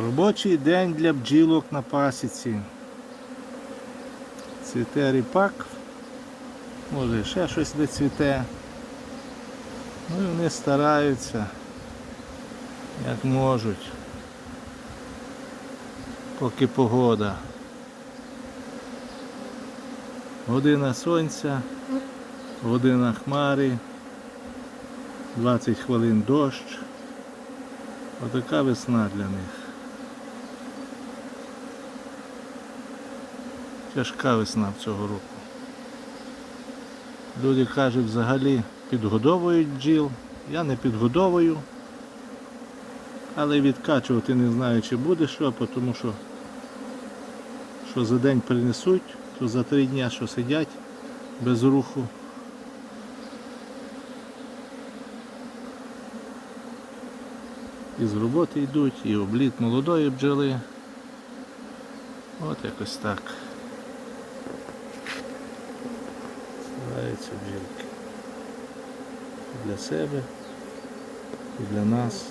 Робочий день для бджілок на пасіці. Цвіте ріпак. Може ще щось де цвіте. Ну і вони стараються, як можуть. Поки погода. Година сонця, година хмари, 20 хвилин дощ. Отака весна для них. Тяжка весна цього року. Люди кажуть, взагалі підгодовують бджіл. Я не підгодовую, але відкачувати не знаю, чи буде що, тому що, що за день принесуть, то за три дні, що сидять без руху. І з роботи йдуть, і обліт молодої бджоли. От якось так. Стараються бджілки. Для себе, і для нас.